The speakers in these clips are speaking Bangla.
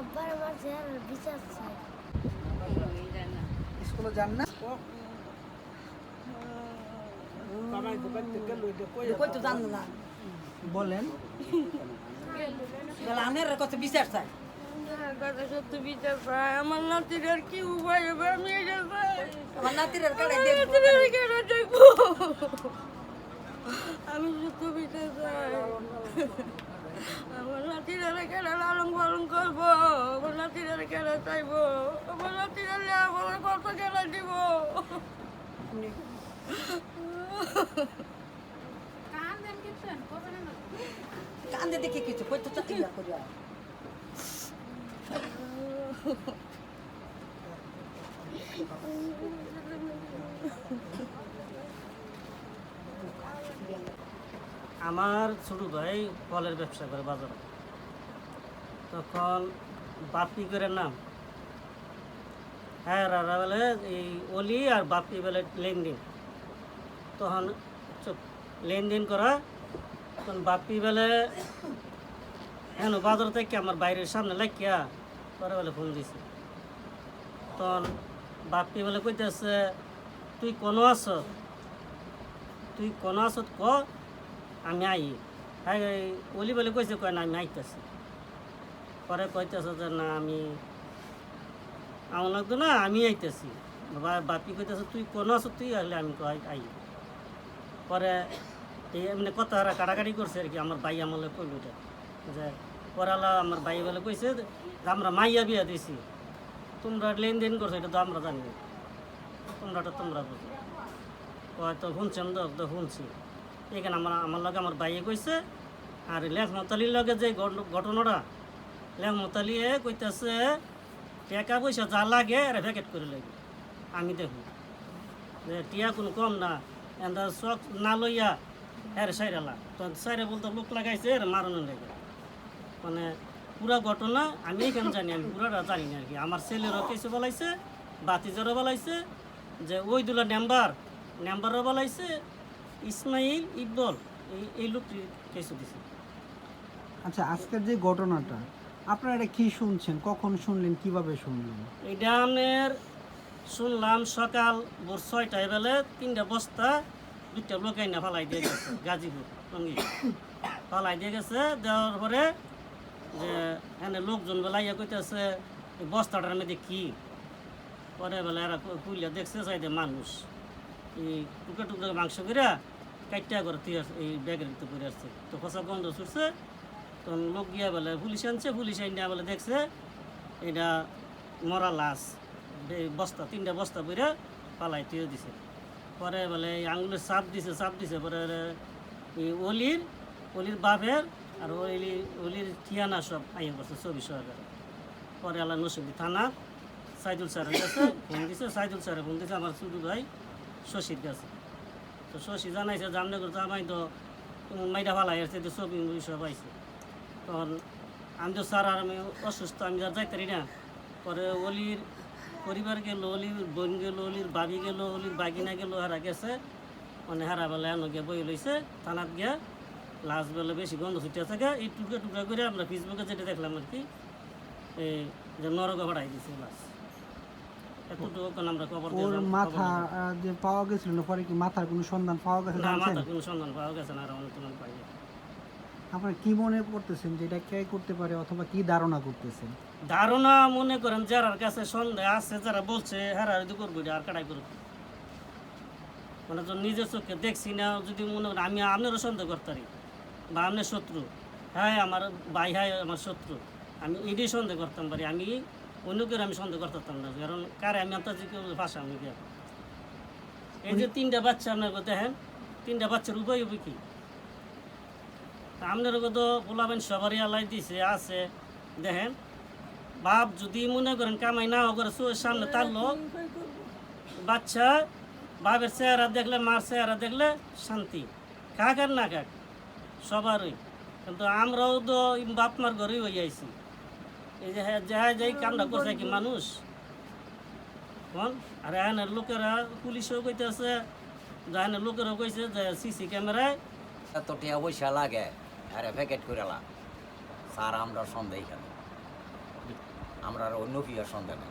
আব্বার আমার চেহারার বিচার চাই। স্কুলে যান না? বলেন। আনের বিচার চাই। কথা সত্যি বিচার চাই। আমার নাতির আর কি উপায় হবে? আমি এটা চাই। আমার নাতির আর দেখব? আমি সত্য বিচার চাই। আমার নাতির আর কেন লালন পালন করব? আর কেন চাইব? আমার আর আমার কত কেন দিব কান্দে দেখে কিছু কই তো চাকরি করিয়া আমার ছোট ভাই ফলের ব্যবসা করে বাজারে। তখন বাপি করে নাম। হ্যাঁ রারা বলে, এই অলি আর বাপি বলে লেনদেন। তখন লেনদেন করা, তখন বাপি বলে হ্যাঁ বাজার থেকে আমার বাইরের সামনে লাগিয়া পরে বলে ফোন দিছে। তখন বাপি বলে, কইতেছে, তুই কোনো আছো? তুই কোনো আছো ক আমি আই। হ্যাঁ ওলি বলে কইছে, কয় না, আমি আইতেছি। পরে কইতেছে যে, না, আমি আমার লাগতো না, আমি আইতেছি। বাপি কইতেছে, তুই কোন আছো তুই? আসলে আমি কই, আই পরে এই এমনি কথা হারা কাটাকাটি করছে আর কি, আমার ভাই আমলে কইল যে পরালা আমার ভাই বলে কইছে আমরা মাইয়া বিয়া দিছি। তোমরা লেনদেন করছ, এটা তো আমরা জানি না। তোমরাটা তোমরা বুঝো। হয়তো শুনছেন তো তো শুনছি। এখানে আমার আমার লগে আমার বাইয়ে কইছে, আর লেখ মতালির লগে যে ঘট- ঘটনাটা লেখ মতালিয়ে কইতেছে, টাকা পয়সা যা লাগে আর প্যাকেট করে লাগে আমি দেখুন টিয়া কোনো কম না, এন্দা শখ না লইয়া এর সাইরালা তো সাইরে বলতে লোক লাগাইছে, এর মারানো লেগে। মানে পুরা ঘটনা আমি এখানে জানি, আমি পুরাটা জানি না আর কি। আমার ছেলেরও কিছু বলাইছে, বাতিজারও বলাইছে, যে ওই দুলা নাম্বার, নাম্বারও বলাইছে, ইসমাইল ইকবল, এই এই লোকটি কিছু দিছে। আচ্ছা আজকের যে ঘটনাটা আপনারা এটা কি শুনছেন? কখন শুনলেন? কীভাবে শুনলেন? এইটা আমার শুনলাম সকাল ভোর ছয়টায় বেলে তিনটা বস্তা, দুইটা লোক আইনা ফালাই দিয়ে গেছে, গাজীপুর টঙ্গি। ফালাই দিয়ে গেছে, দেওয়ার পরে যে এনে লোকজন বেলা ইয়ে কইতেছে বস্তাটার মধ্যে কি? পরে বেলা এরা কুইলা, দেখছে চাইতে মানুষ। এই টুকরা টুকরা মাংস করে কাইটা করে এই ব্যাগের ভিতরে করে আসছে তো খসা গন্ধ ছুটছে তখন লোক গিয়া বলে, পুলিশ আনছে, পুলিশ আইনা বলে, দেখছে এটা মরা লাশ। বস্তা, তিনটা বস্তা বইরা পালাই তুইও দিছে। পরে বলে আঙুলের চাপ দিছে চাপ দিছে। পরে অলির অলির বাপের আর অলি, অলির ঠিয়ানা সব আইয়া করছে ছবি সহকারে। পরে আল্লাহ নসিবি থানা, সাইদুল স্যারের কাছে ফোন দিছে, সাইদুল স্যারে ফোন দিছে, আমার ছোটো ভাই শশীর কাছে। তো শশী জানাইছে জানলে করতে আমি তো মাইটা ফালাই আসছে তো ছবি সব আইছে। তখন আমি তো স্যার আর আমি অসুস্থ আমি আর যাইতে পারি না। পরে অলির পরিবার গেল অলির বোন গেল অলির বাবি গেল অলির বাগিনা গেল হারা গেছে। মানে হারা বেলা এনে গিয়ে বই লইছে থানাত গিয়া লাস্ট বেলা বেশি গন্ধ ছুটিয়া থাকে এই টুকরা টুকরা করে আমরা ফেসবুকে যেটা দেখলাম আর কি এই যে নরকে ভাড়াই দিছে লাশ। ওর মাথা যে পাওয়া গেছিল পরে কি মাথার কোনো সন্ধান পাওয়া গেছে না মাথার কোনো সন্ধান পাওয়া গেছে না আর অনেক পাই আপনারা কি মনে করতেছেন যে এটা কে করতে পারে অথবা কি ধারণা করতেছেন? ধারণা মনে করেন যারার কাছে সন্দেহ আছে যারা বলছে হেরা যদি করব আর কাটাই করব মানে তো নিজের চোখে দেখছি না যদি মনে করেন আমি আপনারও সন্দেহ করতারি বা আপনার শত্রু। হ্যাঁ আমার ভাই হ্যাঁ আমার শত্রু। আমি এটাই সন্দেহ করতাম পারি আমি অন্য কেউ আমি সন্দেহ করতাম না কারণ কারে আমি আপনার যে কেউ ভাষা আমি এই যে তিনটা বাচ্চা আপনার দেখেন তিনটা বাচ্চার উপায় উপায় কি? আপনার কত পোলাবেন সবারই আলাই দিছে, আছে। দেখেন, বাপ যদি মনে করেন কামাই না করে চোখের সামনে তার লোক, বাচ্চা, বাপের চেহারা দেখলে, মার চেহারা দেখলে শান্তি। কাক আর না কাক, সবারই। কিন্তু আমরাও তো বাপ মার ঘরেই হয়ে আইছি। এই যে হ্যাঁ যাহা যাই কামটা করছে কি মানুষ? কোন? আর এখানে লোকেরা পুলিশও কইতেছে যাহানে লোকেরাও কইছে যে সিসি ক্যামেরায় এত টিয়া পয়সা লাগে। আরে প্যাকেট করে লা স্যার, আমরা সন্দেহ এখানে আমরা আর অন্য পিয়ার সন্ধানে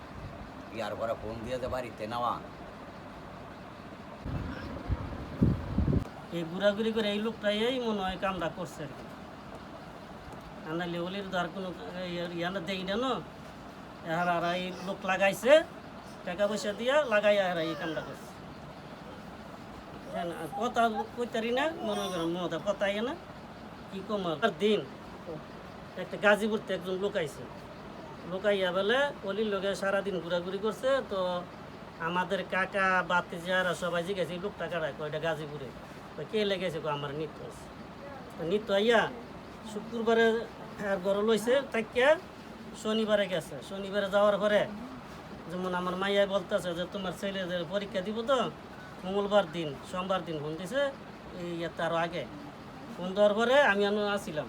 ইয়ার পরে ফোন দিয়ে যে বাড়িতে নেওয়া। এই ঘোরাঘুরি করে এই লোকটাই মনে হয় কামটা করছে আর কি। আনালে ওলির তো আর কোনো ইয়ানা দেই না এহার আর এই লোক লাগাইছে, টাকা পয়সা দিয়া লাগাই আর এই কামটা করছে। কথা কইতারি না, মনে করেন মমতা কথা আইয়া না। কি কম আর? দিন। একটা গাজীপুরতে একজন লোক আইছে। লোকাইয়া বলে, অলির লোকে সারাদিন ঘোরাঘুরি করছে, তো আমাদের কাকা বাতিজারা সবাই জিজ্ঞাসা লোকটা কারা? কয়টা গাজীপুরে। কে লেগেছে? আমার নৃত্য আছে। নৃত্য আইয়া শুক্রবারে গড় লইছে তাকিয়া শনিবারে গেছে। শনিবারে যাওয়ার পরে যেমন আমার মাইয়া বলতেছে যে, তোমার ছেলেদের পরীক্ষা দিব তো, মঙ্গলবার দিন, সোমবার দিন ফোন দিছে, এই ইয়ার তারও আগে। ফোন দেওয়ার পরে আমি আনো আসছিলাম।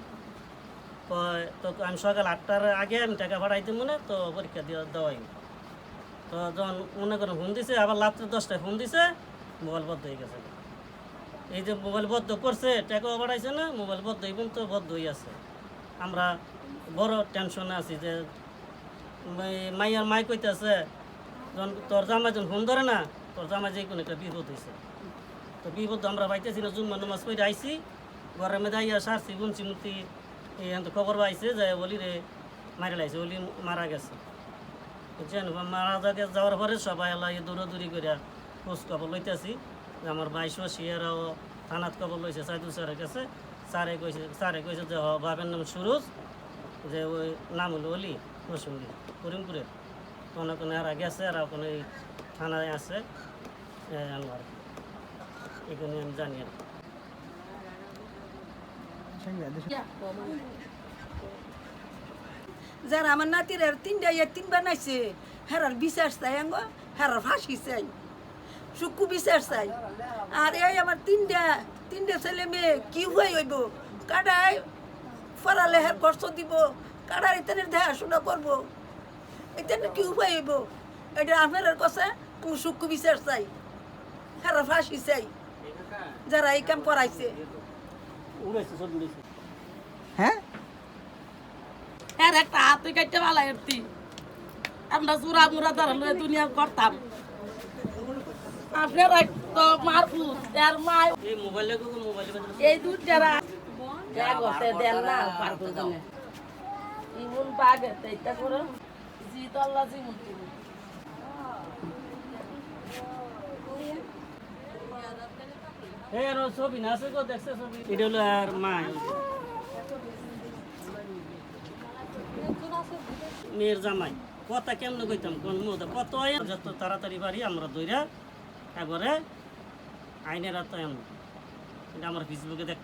তো আমি সকাল আটটার আগে আমি টাকা পাঠাইতে মনে, তো পরীক্ষা দিয়ে দেওয়াই তো যখন মনে করেন ফোন দিছে, আবার রাত্রে দশটায় ফোন দিছে, মোবাইল বদ্ধ হয়ে গেছে। এই যে মোবাইল বদ্ধ করছে, টাকাও বাড়াইছে না, মোবাইল বদ্ধ এই তো বদ্ধ হয়ে আছে। আমরা বড় টেনশনে আছি যে, মাই- মাইয়ার মাই কইতেছে, যখন তোর জামাই যখন ফোন ধরে না, তোর জামাই যে কোনো একটা বিপদ হয়েছে তো বিপদ আমরা পাইতেছি না জুম্মা নমাজ পড়ে আইসি ঘরের মধ্যে আইয়া সারছি গুনছি মুতি এখন খবর পাইছে যে বলি রে মারা লাইছে, বলি মারা গেছে। বুঝছেন? মারা যাকে যাওয়ার পরে সবাই এলা দৌড়াদৌড়ি করে খোঁজ খবর লইতেছি। যে আমার ভাই শশিয়ারাও থানাত খবর লইছে, সাইদুল স্যারের কাছে। স্যারে কইছে স্যারে কইছে যে হ বাবার নাম সুরজ, যে ওই নাম হলো অলি রসুন্দি করিমপুরের। কোনো কোনো এরা গেছে আর কোনো থানায় আছে। এখানে আমি জানি আর যারা আমার নাতির আর তিনটা ইয়ে তিন বানাইছে হেরার বিচার চাই আঙ্গ হেরার ফাঁসি চাই সুকু বিচার চাই। আর এই আমার তিনটা তিনটা ছেলে মেয়ে, কি হয়ে হইব? কাটায় ফরালে হের কষ্ট দিব কাটার ইতানের দেখাশোনা করব। এখানে কি উপায় হইব? এটা আপনার কাছে তুমি সুকু বিচার চাই হেরার ফাঁসি চাই। যারা এই কাম করাইছে। হ্যাঁ? এর একটা হাতে কাটতে ভালো এরতি আমরা চূড়া মুড়া ধরলে দুনিয়া করতাম। আপনারা তো মারফুত এর মা এই মোবাইলে মোবাইলে এই দুধ যারা যা করতে দেন না পার করে দেন ইমন বাগে তেইতা করে জি তল্লা জি মুতি মেয়ের জামাই। কথা কেমনে কইতাম, কোন মধ্যে কত যত তাড়াতাড়ি পারি আমরা দৈরা একবারে আইনের তো এটা আমার ফেসবুকে দেখ